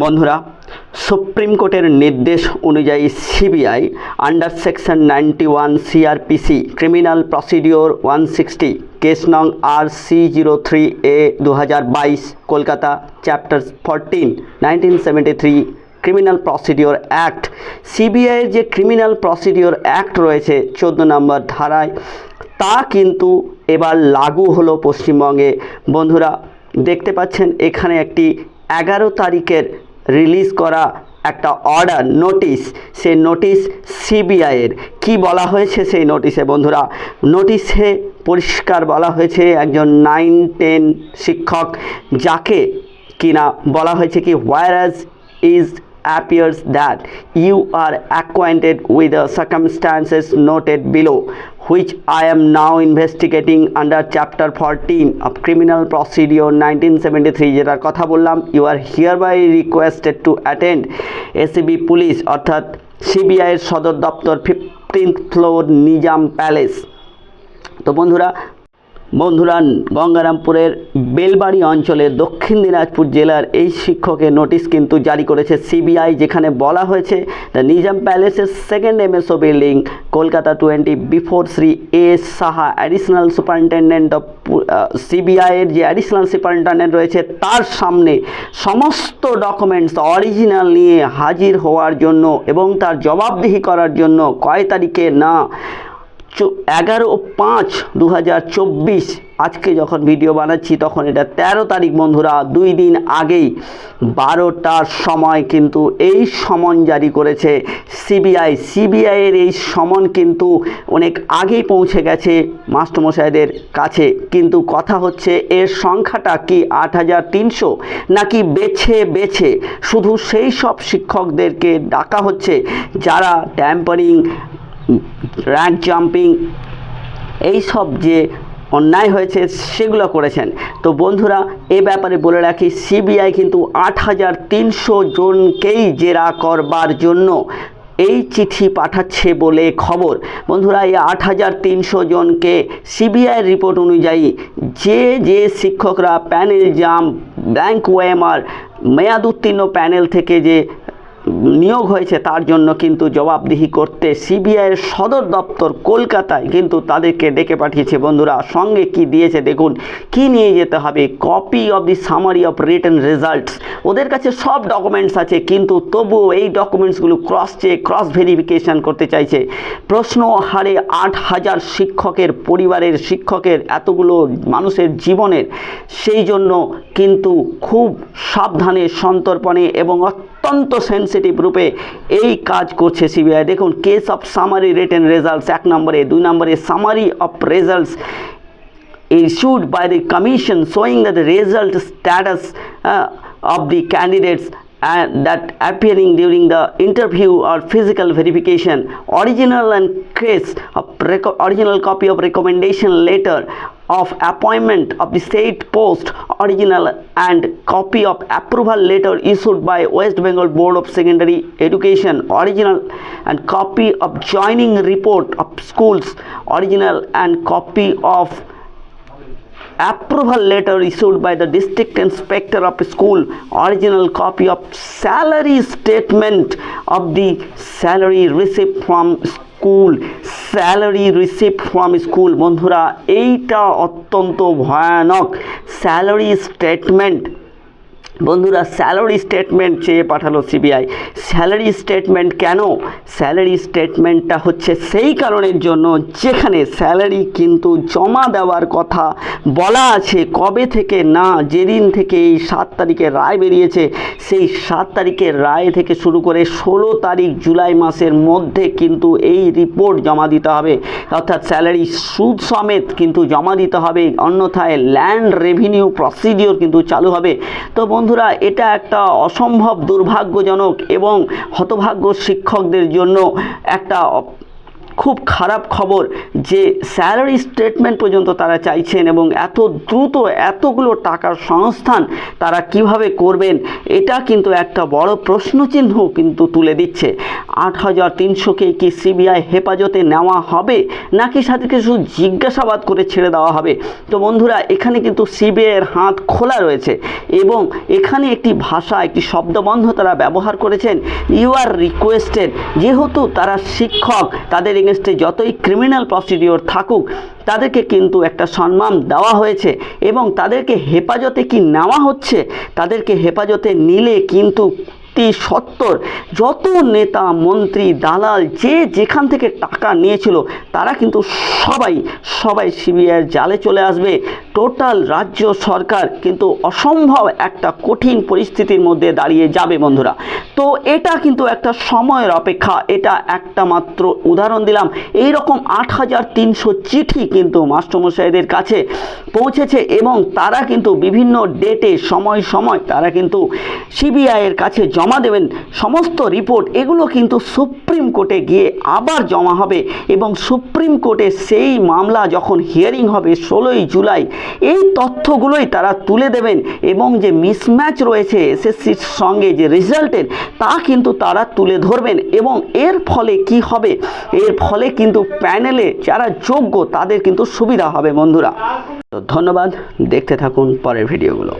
বন্ধুরা, সুপ্রিম কোর্টের নির্দেশ অনুযায়ী CBI under section ninety one CrPC criminal procedure one sixty case নং R C zero three A দু হাজার বাইশ, Kolkata chapter fourteen, nineteen seventy three criminal procedure act. সিবিআইয়ের যে ক্রিমিনাল প্রসিডিওর অ্যাক্ট রয়েছে চোদ্দ নম্বর ধারায়, তা কিন্তু এবার লাগু হলো পশ্চিমবঙ্গে। বন্ধুরা, দেখতে পাচ্ছেন এখানে একটি এগারো তারিখের রিলিজ করা একটা অর্ডার নোটিশ সেই নোটিশ সিবিআইয়ের কি বলা হয়েছে সেই নোটিশে বন্ধুরা? নোটিশে পরিষ্কার বলা হয়েছে একজন নাইন টেন শিক্ষক, যাকে কিনা বলা হয়েছে কি whereas is appears that you are acquainted with the circumstances noted below, which I am now investigating under Chapter 14 of Criminal Procedure 1973 যেটার কথা বললাম you are hereby requested to attend ACB police অর্থাৎ সিবিআইয়ের সদর দপ্তর ফিফটিন্থ ফ্লোর নিজাম তো বন্ধুরা বন্ধুরা, গঙ্গারামপুরের বেলবাড়ি অঞ্চলে দক্ষিণ দিনাজপুর জেলার এই শিক্ষকের নোটিশ কিন্তু জারি করেছে সিবিআই, যেখানে বলা হয়েছে, the Nizam প্যালেসের second MSO building Kolkata twenty before Shri A Saha additional superintendent of সিবিআইয়ের যে অ্যাডিশনাল সুপারিনটেন্ডেন্ট রয়েছে, তার সামনে সমস্ত ডকুমেন্টস অরিজিনাল নিয়ে হাজির হওয়ার জন্য এবং তার জবাবদিহি করার জন্য কয় তারিখে না এগারো পাঁচ দু আজকে যখন ভিডিও বানাচ্ছি, তখন এটা তেরো তারিখ বন্ধুরা, দুই দিন আগেই। বারোটার সময় কিন্তু এই সমন জারি করেছে সিবিআই। সিবিআইয়ের এই সমন কিন্তু অনেক আগেই পৌঁছে গেছে মাস্টারমশাইদের কাছে। কিন্তু কথা হচ্ছে, এর সংখ্যাটা কি আট হাজার তিনশো নাকি বেছে বেছে? শুধু সেই সব শিক্ষকদেরকে ডাকা হচ্ছে, যারা ট্যাম্পারিং র্যাঙ্ক জাম্পিং এই সব যে অন্যায় হয়েছে সেগুলো করেছেন। তো বন্ধুরা, এ ব্যাপারে বলে রাখি সিবিআই কিন্তু আট হাজার তিনশো জনকেই জেরা করবার জন্য এই চিঠি পাঠাচ্ছে বলে খবর। বন্ধুরা, এই আট হাজার তিনশো জনকে সিবিআইয়ের রিপোর্ট অনুযায়ী যে যে শিক্ষকরা প্যানেল জাম ব্ল্যাঙ্ক ওয়েমার মেয়াদ উত্তীর্ণ প্যানেল থেকে যে নিয়োগ হয়েছে তার জন্য কিন্তু জবাবদিহি করতে সিবিআইয়ের সদর দপ্তর কলকাতায় কিন্তু তাদেরকে ডেকে পাঠিয়েছে। বন্ধুরা, সঙ্গে কি দিয়েছে দেখুন, কি নিয়ে যেতে হবে? Copy of the summary of return results ওদের কাছে সব ডকুমেন্টস আছে, কিন্তু তবুও এই ডকুমেন্টসগুলো ক্রস চেক ক্রস ভেরিফিকেশান করতে চাইছে। প্রশ্ন হারে আট হাজার শিক্ষকের পরিবারের শিক্ষকের এতগুলো মানুষের জীবনের। সেই জন্য কিন্তু খুব সাবধানে, সন্তর্পণে এবং অত্যন্ত সেন্সিটিভ রূপে এই কাজ করছে সিবিআই দেখুন case of summary written results এক নম্বরে দুই নম্বরে summary of results issued by the commission showing that the result status uh, of the candidates and that appearing during the interview or physical verification original and case of original copy of recommendation letter of appointment of the state post original and copy of approval letter issued by west bengal board of secondary education original and copy of joining report of schools original and copy of approval letter issued by the district inspector of school original copy of salary statement of the salary received from school salary receipt from school. বন্ধুরা এইটা অত্যন্ত ভয়ানক। Salary statement বন্ধুরা salary statement চেয়ে পাঠালো CBI salary statement কেন? Salary স্টেটমেন্টটা হচ্ছে সেই কারণের জন্য যেখানে স্যালারি কিন্তু জমা দেওয়ার কথা বলা আছে, কবে থেকে না, যেদিন থেকে এই সাত তারিখে রায় বেরিয়েছে, সেই সাত তারিখের রায় থেকে শুরু করে ষোলো তারিখ জুলাই মাসের মধ্যে কিন্তু এই রিপোর্ট জমা দিতে হবে। অর্থাৎ স্যালারি সুদ সমেত কিন্তু জমা দিতে হবে, অন্যথায় ল্যান্ড রেভিনিউ প্রসিডিওর কিন্তু চালু হবে। তো বন্ধুরা এটা একটা অসম্ভব দুর্ভাগ্যজনক এবং হতভাগ্য শিক্ষকদের জন্য একটা খুব খারাপ খবর যে স্যালারি স্টেটমেন্ট পর্যন্ত তারা চাইছেন এবং এত দ্রুত এতগুলো টাকার সংস্থান তারা কীভাবে করবেন, এটা কিন্তু একটা বড় প্রশ্নচিহ্ন কিন্তু তুলে দিচ্ছে। আট হাজার তিনশোকে কি সিবিআই হেফাজতে নেওয়া হবে, নাকি সাথীকে শুধু জিজ্ঞাসাবাদ করে ছেড়ে দেওয়া হবে? তো বন্ধুরা, এখানে কিন্তু সিবিআইয়ের হাত খোলা রয়েছে এবং এখানে একটি ভাষা, একটি শব্দবন্ধ তারা ব্যবহার করেছেন। ইউ আর রিকোয়েস্টেড যেহেতু তারা শিক্ষক, তাদের এগেনস্টে যতই ক্রিমিনাল প্রসিডিওর থাকুক, তাদেরকে কিন্তু একটা সম্মান দেওয়া হয়েছে এবং তাদেরকে হেফাজতে কি নেওয়া হচ্ছে, তাদেরকে হেফাজতে নিলে কিন্তু সত্তর যত নেতা, মন্ত্রী, দালাল যে যেখান থেকে টাকা নিয়েছিল, তারা কিন্তু সবাই সবাই সিবিআইয়ের জালে চলে আসবে। টোটাল রাজ্য সরকার কিন্তু অসম্ভব একটা কঠিন পরিস্থিতির মধ্যে দাঁড়িয়ে যাবে বন্ধুরা। তো এটা কিন্তু একটা সময়ের অপেক্ষা, এটা একটা মাত্র উদাহরণ দিলাম। এই রকম আট হাজার তিনশো চিঠি কিন্তু মাস্টারমশাইদের কাছে পৌঁছেছে এবং তারা কিন্তু বিভিন্ন ডেটে, সময় সময় তারা কিন্তু সিবিআইয়ের কাছে জমা দেবেন। সমস্ত রিপোর্ট এগুলো কিন্তু সুপ্রিম কোর্টে গিয়ে আবার জমা হবে এবং সুপ্রিম কোর্টে সেই মামলা যখন হিয়ারিং হবে ষোলোই জুলাই এই তথ্যগুলোই তারা তুলে দেবেন এবং যে মিসম্যাচ রয়েছে এসএসসির সঙ্গে যে রেজাল্টের তা কিন্তু তারা তুলে ধরবেন এবং এর ফলে কি হবে? এর ফলে কিন্তু প্যানেলে যারা যোগ্য, তাদের কিন্তু সুবিধা হবে বন্ধুরা। তো ধন্যবাদ, দেখতে থাকুন পরের ভিডিওগুলো